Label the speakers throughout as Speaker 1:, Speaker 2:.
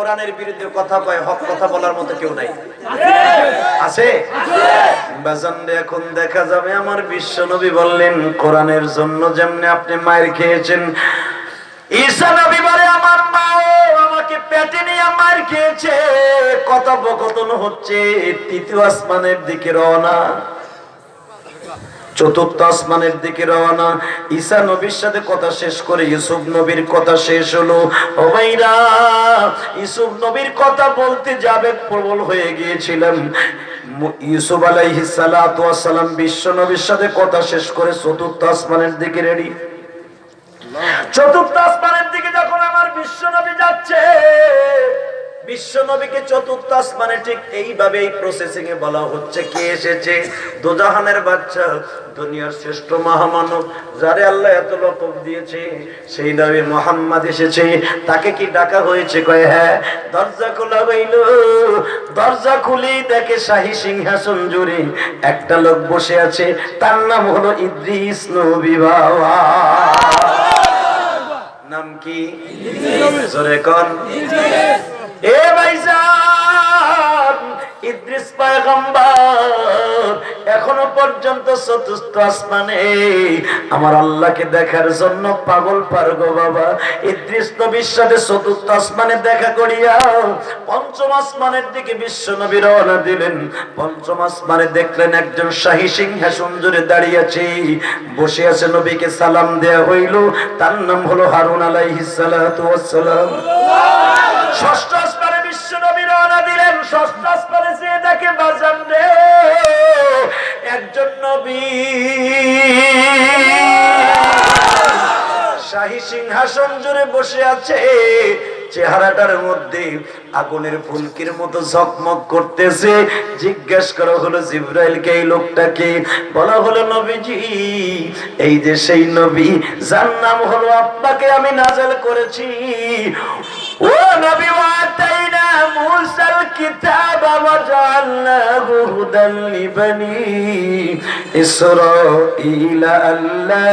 Speaker 1: কোরআনের বিরুদ্ধে কথা কয়, হক কথা বলার মতো কেউ নাই। আছে? এখন দেখা যাবে, আমার বিশ্ব নবী বললেন, কোরআনের জন্য যেমনি আপনি মায়ের খেয়েছেন, ঈসা নবী বলে, আমার মাও আমাকে পেটে নিয়ে মার খেয়েছে, কথোপকথন হচ্ছে, তৃতীয় আসমানের দিকে রওনা। চতুর্থ আসমানের দিকে রওনা। ঈসা নবীর সাথে কথা শেষ করে ইউসুফ নবীর কথা শেষ হলো। ও ভাইরা, ইউসুফ নবীর কথা বলতে যাবে, প্রবল হয়ে গিয়েছিলাম। ইউসুফ আলাইহিস সালাতু ওয়াস সালাম বিশ্ব নবীর সাথে কথা শেষ করে চতুর্থ আসমানের দিকে রেডি। চতুর্থ আসমানের দিকে যখন আমার বিশ্ব নবী যাচ্ছে বিশ্ব নবীকে চতুর্থ আসমানে ঠিক এইভাবে এই প্রসেসিং এ বলা হচ্ছে কে এসেছে? দোজাহানের বাচ্চা দুনিয়ার শ্রেষ্ঠ মহামানব যারে আল্লাহ এত লকব দিয়েছে সেই নবী মোহাম্মদ এসেছে। তাকে কি ডাকা হয়েছে? কয় হ্যাঁ দরজা খোলা হইল। দরজা খুলেই দেখে শাহী সিংহাসন জুড়ে একটা লোক বসে আছে তার নাম হলো ইদ্রিস নবী বাবা। নাম কি? জোরে কন। এ ভাইজান ইদ্রিস এখনও পর্যন্ত চতুর্থ আসমানে। আমার আল্লাহকে দেখার জন্য পাগল পারগো বাবা ইদ্রিস নবীর সাথে চতুর্থ আসমানে দেখা করিয়া পঞ্চম আসমানের দিকে বিশ্ব নবী রওনা দিলেন। পঞ্চম আসমানে দেখলেন একজন শাহী সিংহাসন জুড়ে দাঁড়িয়ে বসে আছে নবীকে সালাম দেয়া হইল, তার নাম হলো হারুন আলাইহিস সালাতু ওয়াস সালাম। ষষ্ঠ রওনা দিলেন ষষ্ঠ আসমানে সে দেখে বাজান রে। একজন নবী। শাহী সিংহাসন জুড়ে বসে আছে, চেহারাটার মধ্যে আগুনের ফুলকির মতো ঝকমক করতেছে। জিজ্ঞেস করা হলো জিব্রাইলকে এই লোকটাকে বলা হলো, নবীজি, এই যে সেই নবী, যার নাম হলো আপনাকে আমি নাজাল করেছি। ও নবী জাআলনাহু হুদাল লিবানি। ইসরাঈলা আল্লা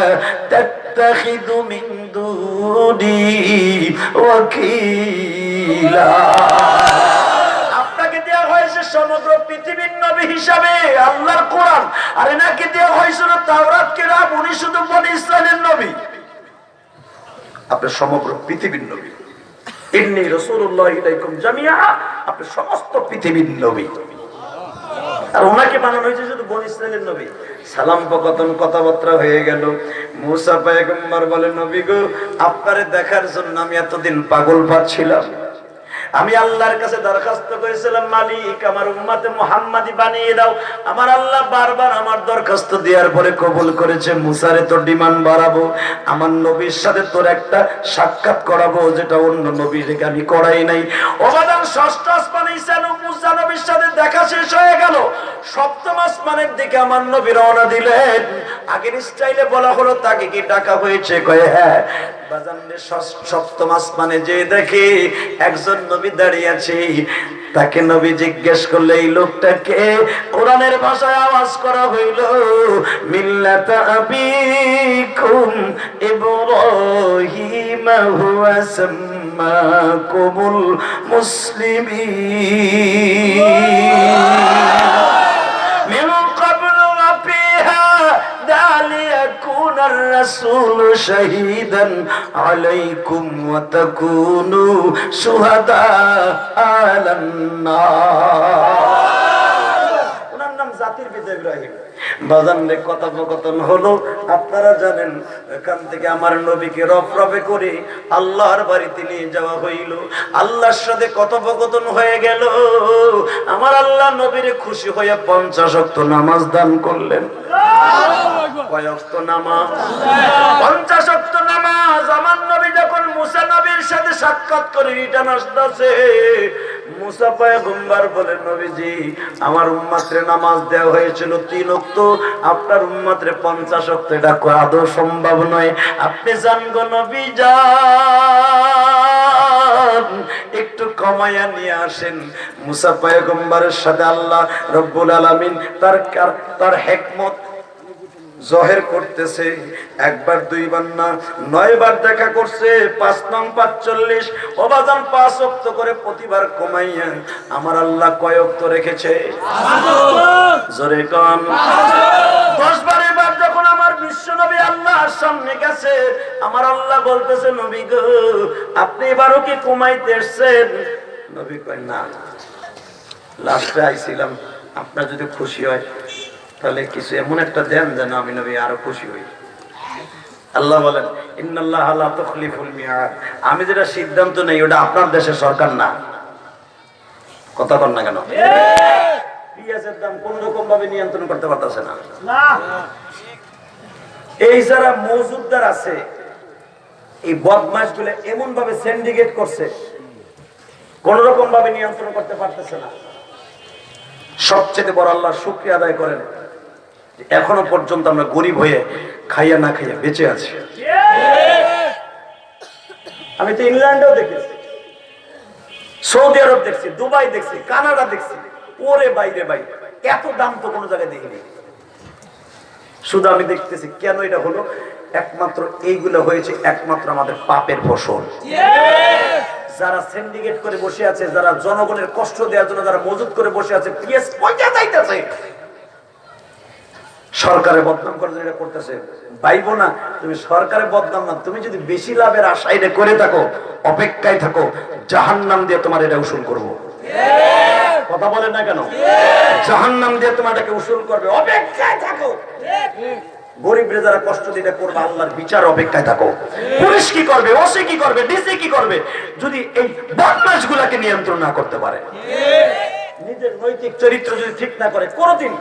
Speaker 1: তাত্তাখিযু মিন দুনি ওয়াকিলা। আপনাকে দেওয়া সমগ্র পৃথিবীর নবী হিসাবে আল্লাহর কোরআন। আর এনাকে দেওয়া হয়েছিল তাওরাত উনি শুধু নবী। আপনার সমগ্র পৃথিবীর নবী। ইন্নি রাসূলুল্লাহ ইলাইকুম জামিয়া আপনি সমস্ত পৃথিবীর নবী। আর ওনাকে বানানো হয়েছে শুধু বন ইসরায়েলের নবী। সালাম পকতন কথাবার্তা হয়ে গেল। মুসা পায়গম্বর বলে, নবী গো, আপনারে দেখার জন্য আমি এতদিন পাগল পাচ্ছিলাম আমি আল্লাহর কাছে দরখাস্ত করেছিলাম, মালিক, আমার উম্মাতে মুহাম্মাদি বানিয়ে দাও। আমার আল্লাহ বারবার আমার দরখাস্ত দেওয়ার পরে কবুল করেছে, মুসারে তোর ডিমান্ড বাড়াবো, আমার নবীর সাথে তোর একটা সাক্ষাৎ করাবো, যেটা অন্য নবীর আমি করাই নাই। ওবাদান ষষ্ঠ আসমানে ঈসা নবী, মুসা নবীর সাথে দেখা শেষ হয়ে গেল। সপ্তম আসমানের দিকে আমার নবী রওনা দিলেন। আগের স্টাইলে বলা হলো তাকে কি ডাকা হয়েছে? কয়ে হ্যাঁ। বাজান রে, ষষ্ঠ- সপ্তম আসমানে যে দেখে একজন নবী দাঁড়িয়ে আছে। তাকে নবী জিজ্ঞেস করলে এই লোকটাকে কোরআনের ভাষায় আওয়াজ করা হইল মিল্লাতা আবিকুম ইব্রাহিম হুয়া সাম্মাকুমুল মুসলিমিন। الرسول شهيدا عليكم وتكونوا شهداء على النار ওনার নাম জাতির পিতা ইব্রাহিম বাজান রে কথোপকথন হলো আপনারা জানেন এখান থেকে আমার নবীকে রফ রফে করে আল্লাহর বাড়িতে নিয়ে যাওয়া হইল আল্লাহর সাথে কথোপকথন হয়ে গেল আমার আল্লাহ নবীরে খুশি হয়ে পঞ্চাশ অক্ত নামাজ দান করলেন আপনার উম্মাত্রে পঞ্চাশ অক্ত এটা আদৌ সম্ভব নয়। আপনি যান গো নবী যান একটু কমাইয়া নিয়ে আসেন। মুসা পয়গম্বরের সাথে আল্লাহ রব্বুল আলামিন তার তার হেকমত জহের করতেছে, একবার, দুইবার না, নয়বার দেখা করছে, পাঁচ নং, পাঁচচল্লিশ অবাজান পাঁচ অক্ত করে প্রতিবার কমাইয়া, আমার আল্লাহ কয়ক্ত রেখেছে? জোরে কন। দশ বার এবার যখন আমার বিশ্ব নবী আল্লাহর সামনে গেছে, আমার আল্লাহ বলতেছে, নবী গো, আপনি এবারও কি কমাইতে এসছেন? নবী কয়, না। লাস্টে আইছিলাম, আপনার যদি খুশি হয় তাহলে কিছু এমন একটা দেন যেন আমি নবী আরও খুশি হই। আল্লাহ বলেন আমি যেটা সিদ্ধান্ত নেই, ওটা আপনার দেশের সরকার না। কথা কর না কেন? দাম কোন রকম ভাবে নিয়ন্ত্রণ করতে পারতেছে না। এই যারা মজুদদার আছে, এই বদমাসগুলো এমন ভাবে সিন্ডিকেট করছে, কোন রকম ভাবে নিয়ন্ত্রণ করতে পারতেছে না। সবচেয়ে বড় আল্লাহ শুক্রিয়া আদায় করেন এখনও পর্যন্ত আমরা গরিব হয়ে খাইয়া না খাইয়া বেঁচে আছি। আমি তো ইংল্যান্ডেও দেখেছি। সৌদি আরব দেখছি, দুবাই দেখছি, কানাডা দেখছি। ওরে বাইরে বাইরে এত দাম তো কোনো জায়গায় দেখিনি। শুধু আমি দেখতেছি কেন এটা হলো? একমাত্র এইগুলো হয়েছে একমাত্র আমাদের পাপের ফসল। যারা সিন্ডিকেট করে বসে আছে, যারা জনগণের কষ্ট দেওয়ার জন্য যারা মজুত করে বসে আছে পিএস পয়সা চাইতেছে সরকারের বদনাম করে যেটা করতেছে। পাইবো না, তুমি সরকারের বদনাম না, তুমি যদি বেশি লাভের আশা এটা করে থাকো, অপেক্ষায় থাকো জাহান নাম দিয়ে তোমার এটা উসুল করব। কথা বলেন না কেন? জাহান নাম দিয়ে তোমার এটাকে উসুল করবে, অপেক্ষায় থাকো। গরিবরে যারা কষ্ট দিতে করবে, আল্লাহর বিচার অপেক্ষায় থাকো। পুলিশ কি করবে, ওসি কি করবে, ডিসি কি করবে, যদি এই বদমাস গুলাকে নিয়ন্ত্রণ না করতে পারে। নিজের নৈতিক চরিত্র যদি ঠিক না করে, কোনোদিন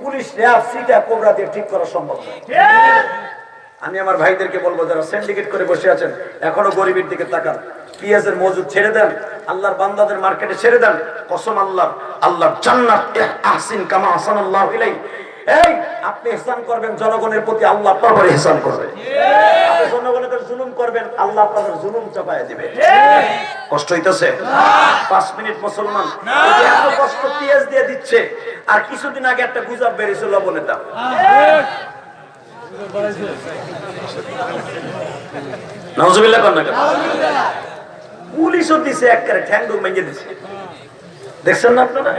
Speaker 1: পুলিশ র্যাব সিটা কোবরা দিয়ে ঠিক করা সম্ভব আমি আমার ভাইদেরকে বলব, যারা সিন্ডিকেট করে বসে আছেন, এখনও গরিবের দিকে তাকান। পিঁয়াজের মজুদ ছেড়ে দেন, আল্লাহর বান্দাদের মার্কেটে ছেড়ে দেন। কসম আল্লাহ আল্লাহ জান্নাত আহসিন কামা আহসানাল্লাহু ইলাই এই, আপনি ইহসান করবেন, জনগণের প্রতি আল্লাহ আপনার ইহসান করবে। করবেন কষ্ট দিয়ে দিচ্ছে, আর কিছুদিন আগে একটা গুজব বেরিয়েছে পুলিশও দিছে একবারে ঠ্যাঙ্গু ভেঙে দিছে। দেখছেন না আপনারা?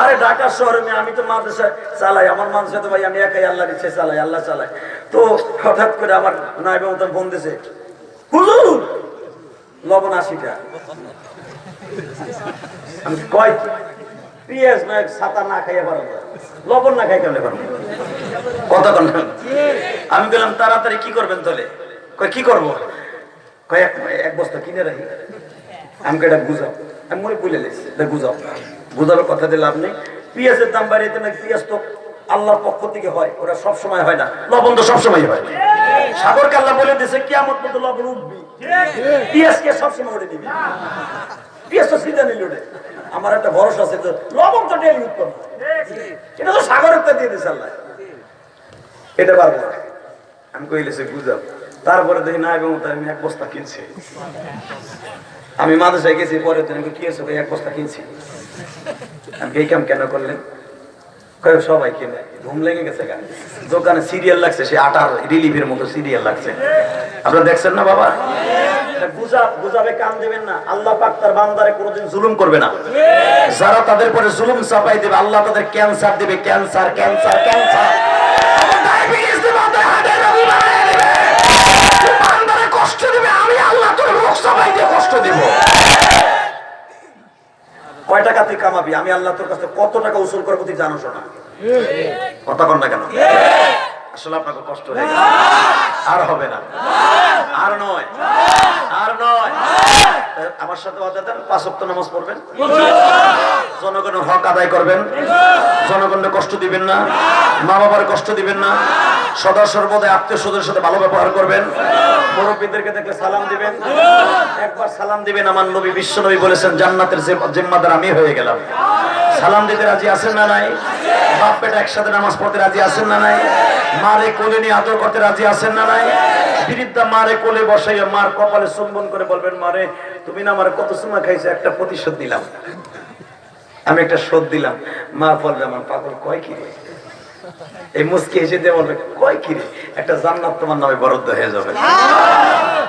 Speaker 1: আরে ঢাকা শহরে আমি তো মাদ্রাসা চালাই, আমার মানুষ তো ভাই আমি একাই আল্লাহর ইচ্ছে চালাই, আল্লাহ চালাই। তো হঠাৎ করে আমার নাইবে মতন ফোন দিছে, হুজুর, লবণ আশিটা। আমি কয় আমি বললাম, তাড়াতাড়ি কি করবেন তাহলে? কি করব? এক বস্তা কিনে রাখি। আমি কয় এটা বুঝাও। আমি মনে বলে এটা বুঝাও। কথা দিয়ে লাভ নেই। পিঁয়াজের দাম বাড়িয়েতে না পিঁয়াজ তো আল্লাহর পক্ষ থেকে হয়। ওরা সব সময় হয় না। লবণ তো সবসময় হয়। সাগরকে আল্লাহ বলে দিয়েছে কেমন মতো লবণ উঠবি। পিঁয়াজকে সবসময় উঠে নিবি পিঁয়াজ তো সিজা নিল আমার একটা ভরসা আছে লবণ তো ডেলি উৎপন্ন। এটা তো সাগরের দিয়ে দিয়েছে আল্লাহ। এটা পারব। আমি কইলেছে বুঝাও তারপরে দেখি, না এক বস্তা কিনছি। আমি মাদ্রাসায় গেছি, পরে তুমি কি আছে এক বস্তা কিনছি। আমি এই কাম কেন করলেন? সবাই কিনে। ঘুম লেগে গেছে দোকানে সিরিয়াল লাগছে, সে আটার রিলিফের মতো সিরিয়াল লাগছে। আপনারা দেখছেন না, বাবা? বুঝা, বুঝাবে কাম দেবেন না। আল্লাহ পাক বান্দারে কোনোদিন জুলুম করবে না। যারা তাদের পরে জুলুম চাপাই দেবে, আল্লাহ তাদের ক্যান্সার দেবে। ক্যান্সার ক্যান্সার ক্যান্সার ডায়াবেটিস দেবে ওদের হার্টের রোগী বানায় দেবে বান্দারে কষ্ট দেবে আমি আল্লাহ তোর রোগ চাপাই দিয়ে কষ্ট দেব। কয় টাকা তুই কামাবি? আমি আল্লাহ তোর কাছে কত টাকা উসুল করব তুই জানো না। কথা কর না কেন? আসলে আপনাকে কষ্ট হয়ে। আর হবে না। আর নয়। আর নয়। আমার সাথে কথা পাঁচ ওয়াক্ত নামাজ পড়বেন। জনগণের হক আদায় করবেন। জনগণের কষ্ট দিবেন না। মা বাবার কষ্ট দিবেন না। সদা সর্বদাই আত্মীয় স্বজনের সাথে ভালো ব্যবহার করবেন। মুরব্বীদেরকে দেখলে সালাম দিবেন। একবার সালাম দিবেন। আমার নবী, বিশ্ব নবী বলেছেন, জান্নাতের জিম্মাদার আমি হয়ে গেলাম। সালাম দিতে রাজি আছেন না নাই? বাপ বেটা একসাথে নামাজ পড়তে রাজি আছেন না নাই? মারে কোলে নিয়ে আদর করতে রাজি আছেন না নাই? বিরিদ্ধা মারে কোলে বসাইয়া মার কপালে চুম্বন করে বলবেন, মারে, তুমি না আমার কত সুমা খাইছো? একটা প্রতিশোধ দিলাম আমি একটা শোধ দিলাম। মা বলবে, আমার পাগল কয় কি এই মুসকি এসে দিয়ে বলবে, কয় কিরে একটা জান্নাত তোমার নামে বরাদ্দ হয়ে যাবে।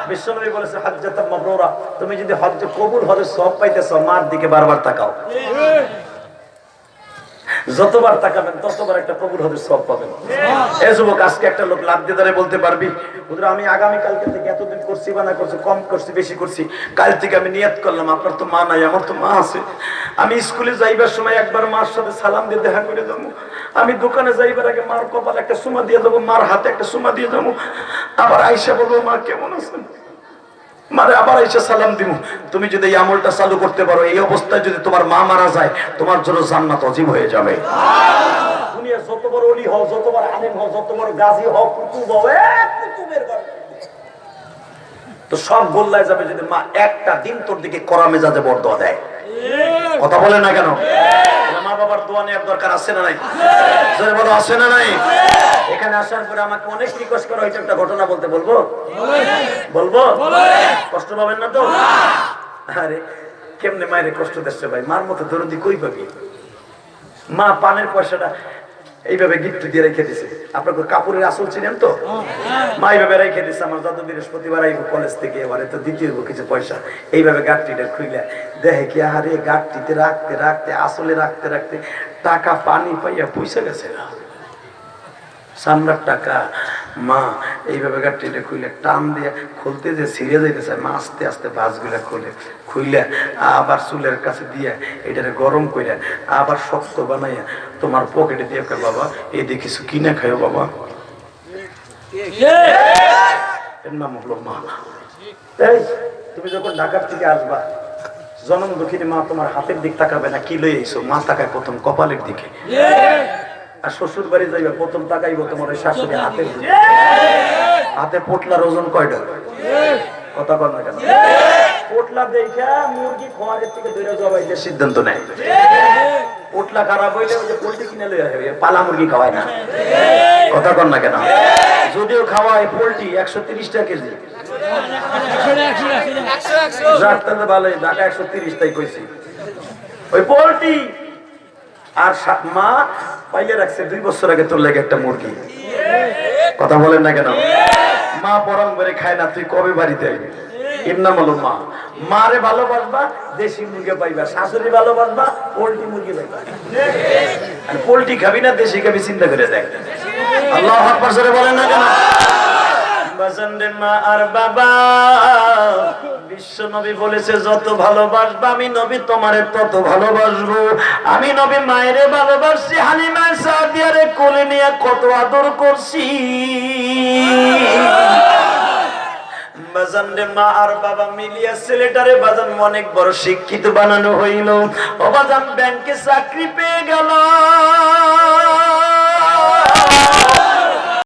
Speaker 1: বিশ্বনবী বলেছে হজ্জাত মাবরুরা, তুমি যদি হজ্জ কবুল হজের সব পাইতেছ, মার দিকে বারবার তাকাও। যতবার তাকাবেন ততবার একটা কবুল হজের সব পাবেন। এ যুবক আজকে একটা লোক লাভ দিয়ে দাঁড়িয়ে বলতে পারবি হুজুর আমি আগামী কালকে থেকে এতদিন করছি বা না করছি কম করছি বেশি করছি কাল থেকে আমি নিয়ত করলাম আপনার তো মা নাই আমার তো মা আছে। আমি স্কুলে যাইবার সময় একবার মার সাথে সালাম দিয়ে দেখা করে যাব। আমি দোকানে যাইবার আগে মার কপাল একটা সুমা দিয়ে দেবো মার হাতে একটা সুমা দিয়ে যাব। আবার আইসা বলব মা কেমন আছেন? মারে আবার এসে সালাম দিব তুমি যদি এই আমলটা চালু করতে পারো এই অবস্থায় যদি তোমার মা মারা যায় তোমার জন্য জান্নাত অজীব হয়ে যাবে। দুনিয়া যত বড় অলি হও যত বড় আলেম হও যত বড় গাজী হও কুতুব হও কুতুবের তো সব গোল্লায় যাবে যদি মা একটা দিন তোর দিকে করা মেজাজে বরদোয়া দেয়। কথা বলে না কেন? মা বাবার দোয়া নেওয়ার দরকার আছে না নাই? আছে না নাই? এখানে আসার পরে আমাকে অনেক রিকোয়েস্ট করা হয়েছে, একটা ঘটনা বলতে বলব? বলব? কষ্ট পাবেন না তো? আরে, কেমনে মায়ের কষ্ট দিচ্ছে ভাই? মার মতো দরদি কই পাবি? মা পানের পয়সাটা এইভাবে গিফট দিয়ে রেখে দিছে। আপনার কাপড়ের আসল ছিলেন তো? মা এইভাবে রেখে দিছে, আমার দাদু বৃহস্পতিবার আইব কলেজ থেকে, এবারে তো দিতে কিছু পয়সা। এইভাবে গাঠটিটা খুইলে দেখে কি আরে গাঠটিতে রাখতে রাখতে, আসলে রাখতে রাখতে টাকা পানি পাইয়া পয়সা গেছে না সামরার টাকা, মা, এইভাবে গাড়িটা খুলে টান দিয়ে খুলতে যে ছিঁড়ে যাইতেছে, মা আস্তে আস্তে বাসগুলা খুলে, খুইলে আবার চুলের কাছে দিয়ে এটারে গরম করে আবার শক্ত বানাইয়া তোমার পকেটে দিয়ে বাবা এই দিয়ে কিছু কিনে খাও বাবা। এর নাম হলো মা। এই, তুমি যখন ঢাকার থেকে আসবা জনম দুঃখিনী মা তোমার হাতের দিক তাকাবে না, কি লই আইছো মা তাকায় প্রথম কপালের দিকে। আর শ্বশুর বাড়ি যাইবা, প্রথম তাকাইব তোমার ওই শাশুড়ি হাতে। হাতে পোটলার ওজন কয়টা কথা কেন দেখা মুরগি থেকে সিদ্ধান্ত নেয়। খারাপ হইলে ওই যে কিনে পালা মুরগি খাওয়ায় না। কথা না কেন? যদিও একশো কেজি। ভালোই একশো তিরিশ তাই কইছি। ওই পোল্ট্রি আর মা পাইলে রাখছে, দুই বছর আগে তোর লেগে একটা মুরগি। কথা বলেন না কেন? মা পরম করে খায় না, তুই কবে বাড়িতে আইবি? এর নাম হলো মা। মারে ভালোবাসবা, দেশি মুরগি পাইবা, শাশুড়ি ভালোবাসবা, পোল্ট্রি মুরগি পাইবা। আর পোল্ট্রি খাবি না, দেশি খাবি, চিন্তা করে দেখ। আল্লাহ বলেন না কেন? বাজানরে বিশ্ব নবী বলেছে, যত ভালোবাসবা আমি নবী, তোমারে তত ভালোবাসবো। আমি নবী মায়েরে ভালোবাসছি হালিমা সাদিয়ারে কোলে নিয়ে কত আদর করছি। বাজান রে মা আর বাবা মিলিয়া ছেলেটারে বাজান অনেক বড় শিক্ষিত বানানো হইল। ও বাজান ব্যাংকে চাকরি পেয়ে গেল।